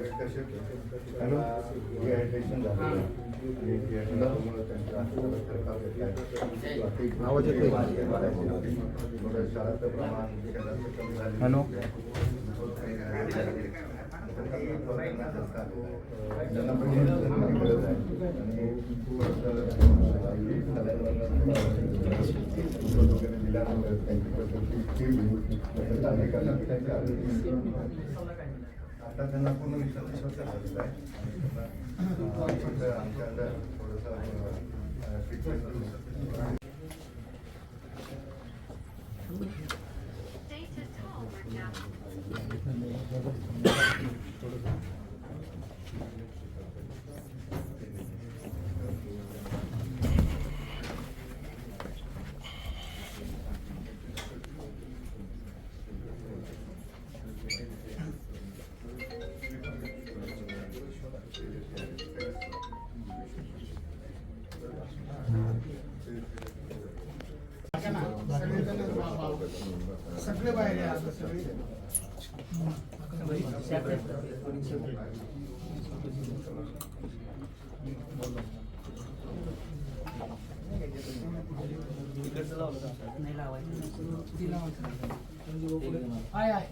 Hello dehydration झालं डिहायड्रेशनमुळे त्यांच्या थोडं प्रमाण हॅलो. त्यांना आता त्यांना पूर्ण विश्वास झालेला आहे फक्त आमच्या अंदर थोडंसं treatment Stay to Tall right now. सगळे बाहेर आहे आता सगळे आहे आहे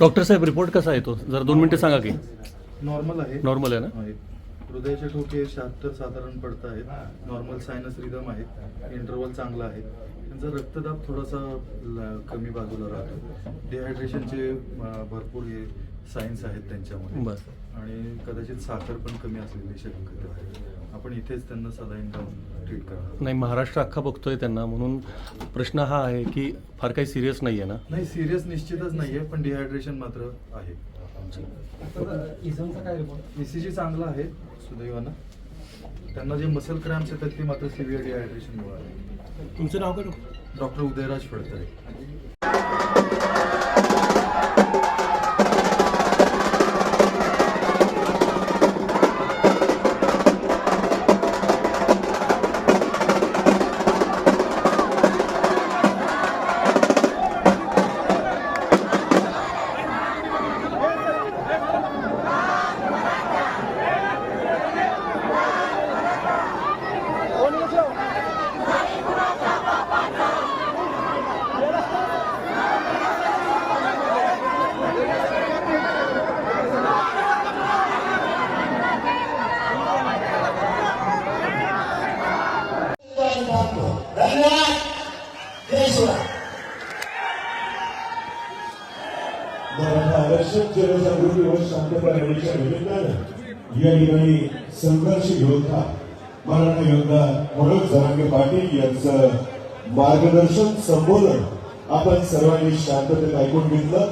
डॉक्टर साहेब रिपोर्ट कसा आहे तो? जरा दोन मिनिटं सांगा की. नॉर्मल आहे. नॉर्मल आहे ना? आहे. हृदयाचे ठोके शहात्तर साधारण पडत आहेत नॉर्मल सायनस रिदम आहे इंटरवल चांगला आहे. त्यांचा रक्तदाब थोडासा ल- कमी बाजूला राहतो. डिहायड्रेशनचे भरपूर हे सायन्स आहेत त्यांच्यामध्ये. आणि कदाचित साखर पण कमी असलेली शक्यता आहे. आपण इथेच त्यांना सलाईन लावून ट्रीट करणार नाही महाराष्ट्र अख्खा बघतोय त्यांना. म्हणून प्रश्न हा आहे की फार काही सिरियस नाही आहे ना? नाही सिरियस निश्चितच नाहीये पण डिहायड्रेशन मात्र आहे. काय ईसीजी चांगला आहे सुदैवानं. त्यांना जे मसल क्रॅम्स येतात ते मात्र सिव्हिअर डिहायड्रेशनमुळे आहे. तुमचं नाव काय? डॉक्टर उदयराज फडतरे. मराठा आरक्षण जनजागृती व शांतता रॅलीच्या निमित्तानं या ठिकाणी संघर्ष योद्धा मराठा योद्धा मनोज जरांगे पाटील यांचं मार्गदर्शन संबोधन आपण सर्वांनी शांततेत ऐकून घेतलं.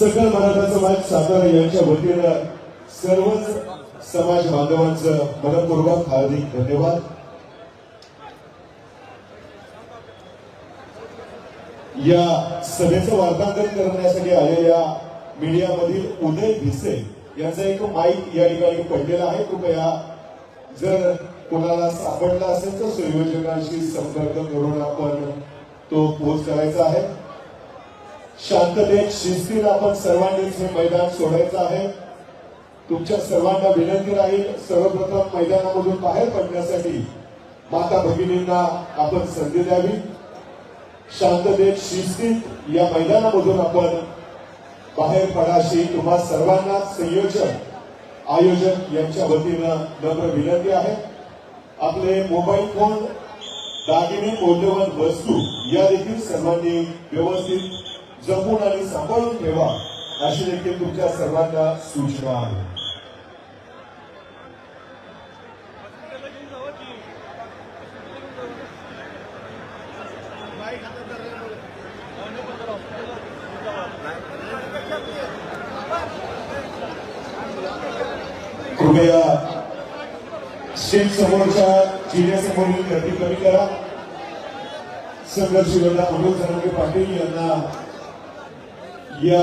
सकल मराठा समाज सातारा यांच्या वतीनं सर्वच समाज बांधवांचं मनपूर्वक हार्दिक धन्यवाद. या सभेचं वार्तांकन करण्यासाठी आलेल्या मीडियामधील उदय भिसे यांचा एक माईक या ठिकाणी पडलेला आहे. कृपया जर कोणाला सापडला असेल तर संयोजकांशी संपर्क करून आपण तो पोच करायचा आहे. शांततेत शिस्तीत आपण सर्वांनीच हे मैदान सोडायचं आहे. तुमच्या सर्वांना विनंती राहील सर्वप्रथम मैदानामधून बाहेर पडण्यासाठी माता भगिनींना आपण संधी द्यावी. शांततेत शिस्तीत या मैदानामधून आपण बाहेर पडाशी तुम्हा सर्वांना संयोजक आयोजक यांच्या वतीनं नम्र विनंती आहे. आपले मोबाईल फोन दागिने मौल्यवान वस्तू या देखील सर्वांनी व्यवस्थित जपून आणि सांभाळून ठेवा अशी देखील तुमच्या सर्वांना सूचना आहे. कृपया सीट समोरच्या जिल्ह्यासमोरील गर्दी कमी करा. संघर्ष योद्धा मनोज जरांगे पाटील यांना या